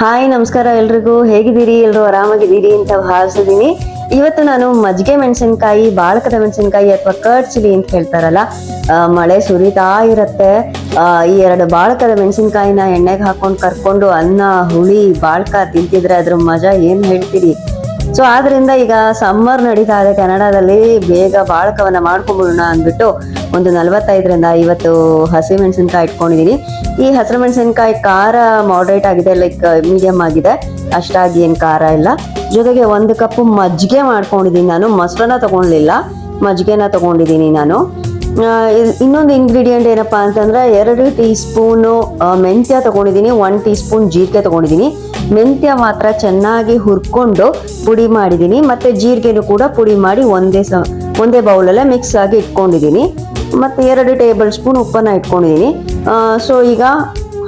Hi, ನಮಸ್ಕಾರ ಎಲ್ರಿಗೂ. ಹೇಗಿದ್ದೀರಿ? ಎಲ್ರು ಆರಾಮಾಗಿದ್ದೀರಿ ಅಂತ ಭಾವಿಸಿದೀನಿ ಇವತ್ತು ನಾನು ಮಜ್ಜಿಗೆ ಮೆಣಸಿನ್ಕಾಯಿ, ಬಾಳಕದ ಮೆಣಸಿನ್ಕಾಯಿ ಅಥವಾ ಕರ್ಡ್ ಚಿಲಿ ಅಂತ ಹೇಳ್ತಾರಲ್ಲ ಮಳೆ ಸುರಿತಾ ಇರುತ್ತೆ. ಈ ಎರಡು ಬಾಳಕದ ಮೆಣಸಿನ್ಕಾಯಿನ ಎಣ್ಣೆಗೆ ಹಾಕೊಂಡು ಕರ್ಕೊಂಡು ಅನ್ನ, ಹುಳಿ, ಬಾಳ್ಕ ತಿಂತಿದ್ರೆ ಅದ್ರ ಮಜಾ ಏನು ಹೇಳ್ತೀರಿ? ಸೊ ಆದ್ರಿಂದ ಈಗ ಸಮ್ಮರ್ ನಡೀತಾ ಇದೆ ಕೆನಡಾದಲ್ಲಿ ಬೇಗ ಬಾಳಕವನ್ನ ಮಾಡ್ಕೊಂಡ್ಬಿಡೋಣ ಅಂದ್ಬಿಟ್ಟು ಒಂದು ನಲವತ್ತೈದರಿಂದ ಐವತ್ತು ಹಸಿ ಮೆಣಸಿನ್ಕಾಯಿ ಇಟ್ಕೊಂಡಿದ್ದೀನಿ ಈ ಹಸಿರು ಮೆಣಸಿನ್ಕಾಯಿ ಖಾರ ಮಾಡ್ರೇಟ್ ಆಗಿದೆ ಲೈಕ್ ಮೀಡಿಯಂ ಆಗಿದೆ. ಅಷ್ಟಾಗಿ ಏನು ಖಾರ ಇಲ್ಲ. ಜೊತೆಗೆ ಒಂದು ಕಪ್ ಮಜ್ಜಿಗೆ ಮಾಡ್ಕೊಂಡಿದೀನಿ ನಾನು. ಮೊಸರನ್ನ ತಗೊಂಡ್ಲಿಲ್ಲ ಮಜ್ಜಿಗೆನ ತಗೊಂಡಿದ್ದೀನಿ ನಾನು. ಇನ್ನೊಂದು ಇಂಗ್ರೀಡಿಯೆಂಟ್ ಏನಪ್ಪ ಅಂತಂದ್ರೆ ಎರಡು ಟೀ ಸ್ಪೂನು ಮೆಂತ್ಯ ತಗೊಂಡಿದ್ದೀನಿ ಒನ್ ಟೀ ಸ್ಪೂನ್ ಜೀರಿಗೆ ತಗೊಂಡಿದ್ದೀನಿ. ಮೆಂತ್ಯ ಮಾತ್ರ ಚೆನ್ನಾಗಿ ಹುರ್ಕೊಂಡು ಪುಡಿ ಮಾಡಿದ್ದೀನಿ. ಮತ್ತೆ ಜೀರಿಗೆನೂ ಕೂಡ ಪುಡಿ ಮಾಡಿ ಒಂದೇ ಸ, ಒಂದೇ ಬೌಲಲ್ಲೇ ಮಿಕ್ಸ್ ಆಗಿ ಇಟ್ಕೊಂಡಿದ್ದೀನಿ. ಮತ್ತೆ ಎರಡು ಟೇಬಲ್ ಸ್ಪೂನ್ ಉಪ್ಪನ್ನು ಇಟ್ಕೊಂಡಿದ್ದೀನಿ. ಸೊ ಈಗ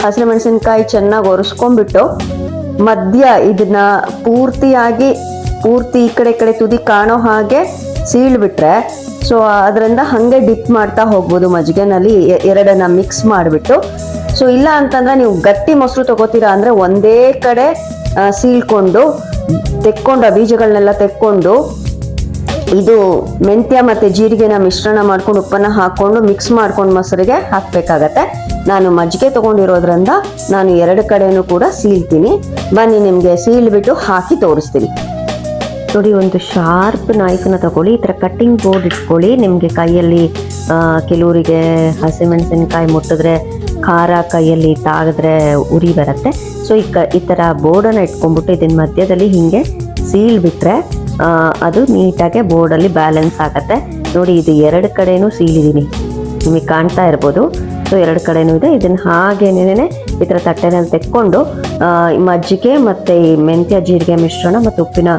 ಹಸಿರು ಮೆಣಸಿನ್ಕಾಯಿ ಚೆನ್ನಾಗಿ ಒರೆಸ್ಕೊಂಡ್ಬಿಟ್ಟು ಮಧ್ಯ ಇದನ್ನ ಪೂರ್ತಿಯಾಗಿ, ಪೂರ್ತಿ ಈ ಕಡೆ ಕಡೆ ತುದಿ ಕಾಣೋ ಹಾಗೆ ಸೀಳ್ಬಿಟ್ರೆ ಸೊ ಅದರಿಂದ ಹಂಗೆ ಡಿಪ್ ಮಾಡ್ತಾ ಹೋಗ್ಬೋದು ಮಜ್ಜಿಗೆನಲ್ಲಿ ಎರಡನ್ನ ಮಿಕ್ಸ್ ಮಾಡಿಬಿಟ್ಟು. ಸೊ ಇಲ್ಲ ಅಂತಂದ್ರೆ ನೀವು ಗಟ್ಟಿ ಮೊಸರು ತಗೋತೀರಾ ಅಂದ್ರೆ ಒಂದೇ ಕಡೆ ಸೀಳ್ಕೊಂಡು, ತೆಕ್ಕೊಂಡು, ಆ ಬೀಜಗಳನ್ನೆಲ್ಲ ತೆಕ್ಕೊಂಡು, ಇದು ಮೆಂತ್ಯ ಮತ್ತೆ ಜೀರಿಗೆನ ಮಿಶ್ರಣ ಮಾಡ್ಕೊಂಡು, ಉಪ್ಪನ್ನ ಹಾಕ್ಕೊಂಡು ಮಿಕ್ಸ್ ಮಾಡ್ಕೊಂಡು ಮೊಸರಿಗೆ ಹಾಕಬೇಕಾಗತ್ತೆ. ನಾನು ಮಜ್ಜಿಗೆ ತಗೊಂಡಿರೋದ್ರಿಂದ ನಾನು ಎರಡು ಕಡೆನೂ ಕೂಡ ಸೀಳ್ತೀನಿ. ಬನ್ನಿ, ನಿಮಗೆ ಸೀಳ್ಬಿಟ್ಟು ಹಾಕಿ ತೋರಿಸ್ತೀನಿ. ನೋಡಿ, ಒಂದು ಶಾರ್ಪ್ ನೈಫನ್ನ ತಗೊಳ್ಳಿ. ಈ ಥರ ಕಟ್ಟಿಂಗ್ ಬೋರ್ಡ್ ಇಟ್ಕೊಳ್ಳಿ. ನಿಮಗೆ ಕೈಯಲ್ಲಿ ಕೆಲವರಿಗೆ ಹಸಿಮೆಣಸಿನಕಾಯಿ ಮುಟ್ಟಿದ್ರೆ, ಖಾರ ಕೈಯಲ್ಲಿ ತಾಗಿದ್ರೆ ಉರಿ ಬರುತ್ತೆ. ಸೊ ಈ ಕ, ಈ ಥರ ಬೋರ್ಡನ್ನು ಇಟ್ಕೊಂಡ್ಬಿಟ್ಟು ಇದನ್ನ ಮಧ್ಯದಲ್ಲಿ ಹೀಗೆ ಸೀಲ್ ಬಿಟ್ಟರೆ ಅದು ನೀಟಾಗಿ ಬೋರ್ಡಲ್ಲಿ ಬ್ಯಾಲೆನ್ಸ್ ಆಗುತ್ತೆ. ನೋಡಿ, ಇದು ಎರಡು ಕಡೆನೂ ಸೀಲಿದ್ದೀನಿ ನಿಮಗೆ ಕಾಣ್ತಾ ಇರ್ಬೋದು. ಸೊ ಎರಡು ಕಡೆಯೂ ಇದೆ. ಇದನ್ನು ಹಾಗೇನೇನೆ ಈ ಥರ ತಟ್ಟೆನಲ್ಲಿ ತೆಕ್ಕೊಂಡು ಮಜ್ಜಿಗೆ ಮತ್ತು ಈ ಮೆಂತ್ಯ, ಜೀರಿಗೆ ಮಿಶ್ರಣ ಮತ್ತು ಉಪ್ಪಿನ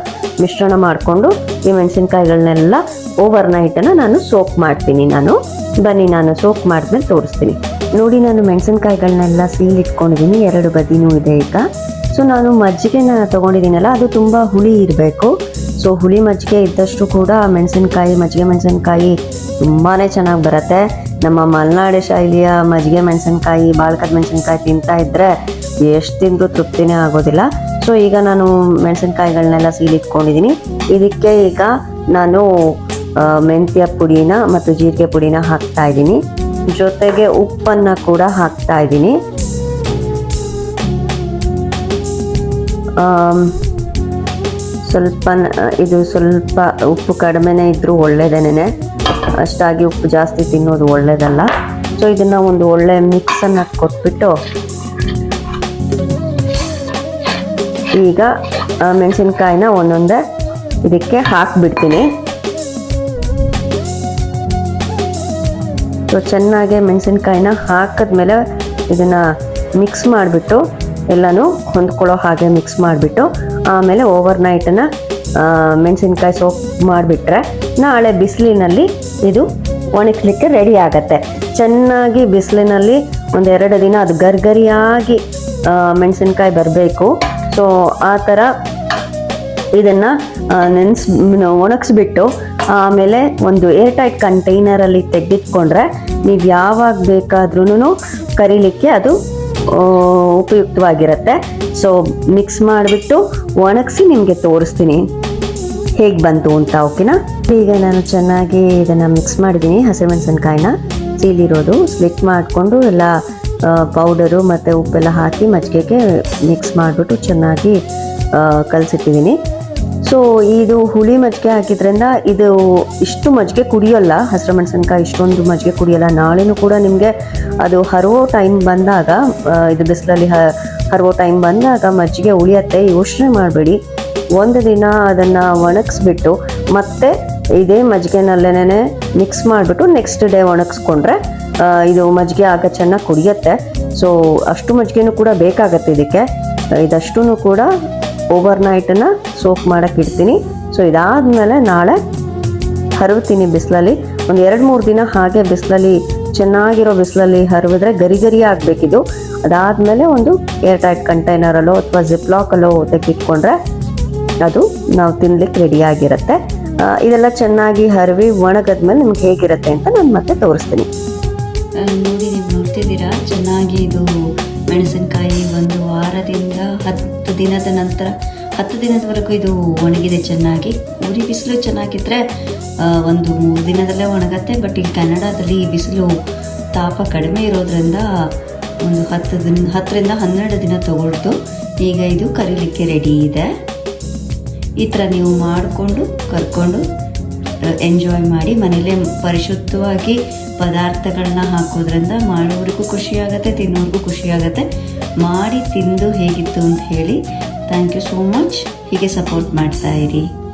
ಮಿಶ್ರಣ ಮಾಡಿಕೊಂಡು ಈ ಮೆಣಸಿನ್ಕಾಯಿಗಳನ್ನೆಲ್ಲ ಓವರ್ ನೈಟನ್ನು ನಾನು ಸೋಕ್ ಮಾಡ್ತೀನಿ ನಾನು. ಬನ್ನಿ, ನಾನು ಸೋಕ್ ಮಾಡಿದ್ಮೇಲೆ ತೋರಿಸ್ತೀನಿ. ನೋಡಿ, ನಾನು ಮೆಣಸಿನ್ಕಾಯಿಗಳನ್ನೆಲ್ಲ ಸೀಲ್ ಇಟ್ಕೊಂಡಿದ್ದೀನಿ. ಎರಡು ಬದಿನೂ ಇದೆ ಈಗ. ಸೊ ನಾನು ಮಜ್ಜಿಗೆನ ತಗೊಂಡಿದ್ದೀನಲ್ಲ, ಅದು ತುಂಬ ಹುಳಿ ಇರಬೇಕು. ಸೊ ಹುಳಿ ಮಜ್ಜಿಗೆ ಇದ್ದಷ್ಟು ಕೂಡ ಮೆಣಸಿನ್ಕಾಯಿ, ಮಜ್ಜಿಗೆ ಮೆಣಸಿನ್ಕಾಯಿ ತುಂಬಾ ಚೆನ್ನಾಗಿ ಬರುತ್ತೆ. ನಮ್ಮ ಮಲೆನಾಡು ಶೈಲಿಯ ಮಜ್ಜಿಗೆ ಮೆಣಸಿನ್ಕಾಯಿ, ಬಾಳ್ಕದ ಮೆಣಸಿನ್ಕಾಯಿ ತಿಂತಾ ಇದ್ರೆ ಎಷ್ಟು ತಿಂದರೂ ತೃಪ್ತಿನೇ ಆಗೋದಿಲ್ಲ. ಸೊ ಈಗ ನಾನು ಮೆಣಸಿನ್ಕಾಯಿಗಳನ್ನೆಲ್ಲ ಸೀಲಿಟ್ಕೊಂಡಿದ್ದೀನಿ ಇದಕ್ಕೆ ಈಗ ನಾನು ಮೆಂತ್ಯ ಪುಡಿನ ಮತ್ತು ಜೀರಿಗೆ ಪುಡಿನ ಹಾಕ್ತಾ ಇದ್ದೀನಿ. ಜೊತೆಗೆ ಉಪ್ಪನ್ನು ಕೂಡ ಹಾಕ್ತಾ ಇದ್ದೀನಿ. ಸ್ವಲ್ಪ ಇದು ಸ್ವಲ್ಪ ಉಪ್ಪು ಕಡಿಮೆನೇ ಇದ್ದರೂ ಒಳ್ಳೆಯದೇನೆ ಅಷ್ಟಾಗಿ ಉಪ್ಪು ಜಾಸ್ತಿ ತಿನ್ನೋದು ಒಳ್ಳೆಯದಲ್ಲ ಸೊ ಇದನ್ನು ಒಂದು ಒಳ್ಳೆ ಮಿಕ್ಸನ್ನು ಕೊಟ್ಬಿಟ್ಟು ಈಗ ಮೆಣಸಿನ್ಕಾಯಿನ ಒಂದೊಂದೇ ಇದಕ್ಕೆ ಹಾಕಿಬಿಡ್ತೀನಿ. ಸೊ, ಚೆನ್ನಾಗಿ ಮೆಣಸಿನ್ಕಾಯಿನ ಹಾಕಿದ್ಮೇಲೆ ಇದನ್ನು ಮಿಕ್ಸ್ ಮಾಡಿಬಿಟ್ಟು, ಎಲ್ಲನೂ ಹೊಂದ್ಕೊಳ್ಳೋ ಹಾಗೆ ಮಿಕ್ಸ್ ಮಾಡಿಬಿಟ್ಟು, ಆಮೇಲೆ ಓವರ್ ನೈಟನ್ನು ಮೆಣಸಿನ್ಕಾಯಿ ಸೋಪ್ ಮಾಡಿಬಿಟ್ರೆ, ನಾಳೆ ಬಿಸಿಲಿನಲ್ಲಿ ಇದು ಒಣಗಿಸ್ಲಿಕ್ಕೆ ರೆಡಿ ಆಗುತ್ತೆ. ಚೆನ್ನಾಗಿ ಬಿಸಿಲಿನಲ್ಲಿ ಒಂದೆರಡು ದಿನ ಅದು ಗರ್ಗರಿಯಾಗಿ ಮೆಣಸಿನ್ಕಾಯಿ ಬರಬೇಕು. ಸೊ ಆ ಥರ ಇದನ್ನು ನೆನೆಸ್ ಒಣಗಿಸ್ಬಿಟ್ಟು, ಆಮೇಲೆ ಒಂದು ಏರ್ ಟೈಟ್ ಕಂಟೈನರಲ್ಲಿ ತೆಗೆದಿಟ್ಕೊಂಡ್ರೆ ನೀವು ಯಾವಾಗ ಬೇಕಾದ್ರೂ ಕರೀಲಿಕ್ಕೆ ಅದು ಉಪಯುಕ್ತವಾಗಿರುತ್ತೆ. ಸೊ ಮಿಕ್ಸ್ ಮಾಡಿಬಿಟ್ಟು ಒಣಗಿಸಿ ನಿಮಗೆ ತೋರಿಸ್ತೀನಿ. ಹೇಗೆ ಬಂತು ಅಂತ, ಓಕೆನಾ? ಈಗ ನಾನು ಚೆನ್ನಾಗಿ ಇದನ್ನು ಮಿಕ್ಸ್ ಮಾಡಿದ್ದೀನಿ, ಹಸಿಮೆಣಸಿನ್ಕಾಯಿನ. ಚೀಲಿರೋದು ಸ್ಲಿಟ್ ಮಾಡಿಕೊಂಡು, ಎಲ್ಲ ಪೌಡರು ಮತ್ತು ಉಪ್ಪೆಲ್ಲ ಹಾಕಿ ಮಜ್ಜಿಗೆಗೆ ಮಿಕ್ಸ್ ಮಾಡಿಬಿಟ್ಟು ಚೆನ್ನಾಗಿ ಕಲಸಿಟ್ಟಿದ್ದೀನಿ. ಸೊ ಇದು ಹುಳಿ ಮಜ್ಜಿಗೆ ಹಾಕಿದ್ರಿಂದ ಇದು ಇಷ್ಟು ಮಜ್ಜಿಗೆ ಕುಡಿಯೋಲ್ಲ, ಹಸಿರು ಮೆಣಸಿನ್ಕಾಯಿ ಇಷ್ಟೊಂದು ಮಜ್ಜಿಗೆ ಕುಡಿಯೋಲ್ಲ. ನಾಳೆನೂ ಕೂಡ ನಿಮಗೆ ಅದು ಹರವೋ ಟೈಮ್ ಬಂದಾಗ ಇದು ಬಿಸಿಲಲ್ಲಿ ಹ, ಹರಿವೋ ಟೈಮ್ ಬಂದಾಗ ಮಜ್ಜಿಗೆ ಉಳಿಯತ್ತೆ, ಯೋಚನೆ ಮಾಡಬೇಡಿ. ಒಂದು ದಿನ ಅದನ್ನು ಒಣಗಿಸ್ಬಿಟ್ಟು ಮತ್ತೆ ಇದೇ ಮಜ್ಜಿಗೆನಲ್ಲೇನೆ ಮಿಕ್ಸ್ ಮಾಡಿಬಿಟ್ಟು ನೆಕ್ಸ್ಟ್ ಡೇ ಒಣಗಿಸ್ಕೊಂಡ್ರೆ ಇದು ಮಜ್ಜಿಗೆ ಆಗ ಚೆನ್ನಾಗಿ ಕುಡಿಯುತ್ತೆ. ಸೊ ಅಷ್ಟು ಮಜ್ಜಿಗೆನೂ ಕೂಡ ಬೇಕಾಗತ್ತೆ ಇದಕ್ಕೆ. ಇದಷ್ಟೂ ಕೂಡ ಓವರ್ ನೈಟನ್ನು ಸೋಕ್ ಮಾಡೋಕ್ಕೆ ಇಡ್ತೀನಿ. ಸೊ ಇದಾದಮೇಲೆ ನಾಳೆ ಹರವ್ತೀನಿ ಬಿಸಿಲಲ್ಲಿ. ಒಂದು ಎರಡು ಮೂರು ದಿನ ಹಾಗೆ ಬಿಸಿಲಲ್ಲಿ ಚೆನ್ನಾಗಿರೋ ಬಿಸಿಲಲ್ಲಿ ಹರಿವಿದ್ರೆ ಗರಿ ಗರಿ ಆಗಬೇಕಿದು. ಅದಾದಮೇಲೆ ಒಂದು ಏರ್ ಟೈಟ್ ಕಂಟೈನರಲ್ಲೋ ಅಥವಾ ಜಿಪ್ಲಾಕಲ್ಲೋ ತೆಗೆದಿಟ್ಕೊಂಡ್ರೆ ಅದು ನಾವು ತಿನ್ಲಿಕ್ಕೆ ರೆಡಿಯಾಗಿರುತ್ತೆ ಇದೆಲ್ಲ ಚೆನ್ನಾಗಿ ಹರಿವಿ ಒಣಗದ್ಮೇಲೆ ನಿಮ್ಗೆ ಹೇಗಿರುತ್ತೆ ಅಂತ ನಾನು ಮತ್ತೆ ತೋರಿಸ್ತೀನಿ. ನೋಡಿ ನೀವು ನೋಡ್ತಿದ್ದೀರಾ? ಚೆನ್ನಾಗಿ ಇದು ಮೆಣಸಿನಕಾಯಿ ಒಂದು ವಾರದಿಂದ ಹತ್ತು ದಿನದ ನಂತರ, ಹತ್ತು ದಿನದವರೆಗೂ ಇದು ಒಣಗಿದೆ ಚೆನ್ನಾಗಿ. ಉರಿ ಬಿಸಿಲು ಚೆನ್ನಾಗಿದ್ದರೆ ಒಂದು ಮೂರು ದಿನದಲ್ಲೇ ಒಣಗತ್ತೆ. ಬಟ್ ಇಲ್ಲಿ ಕನ್ನಡದಲ್ಲಿ ಬಿಸಿಲು ತಾಪ ಕಡಿಮೆ ಇರೋದ್ರಿಂದ ಒಂದು ಹತ್ತು ದಿನ, ಹತ್ತರಿಂದ ಹನ್ನೆರಡು ದಿನ ತಗೊಳ್ತು. ಈಗ ಇದು ಕರಿಲಿಕ್ಕೆ ರೆಡಿ ಇದೆ. ಈ ಥರ ನೀವು ಮಾಡಿಕೊಂಡು, ಕರ್ಕೊಂಡು ಎಂಜಾಯ್ ಮಾಡಿ ಮನೇಲೇ ಪರಿಶುದ್ಧವಾಗಿ ಪದಾರ್ಥಗಳನ್ನ ಹಾಕೋದ್ರಿಂದ ಮಾಡೋರಿಗೂ ಖುಷಿಯಾಗತ್ತೆ ತಿನ್ನೋರಿಗೂ ಖುಷಿಯಾಗತ್ತೆ ಮಾಡಿ ತಿಂದು ಹೇಗಿತ್ತು ಅಂತ ಹೇಳಿ ಥ್ಯಾಂಕ್ ಯು ಸೋ ಮಚ್ ಹೀಗೆ ಸಪೋರ್ಟ್ ಮಾಡ್ತಾ ಇರಿ.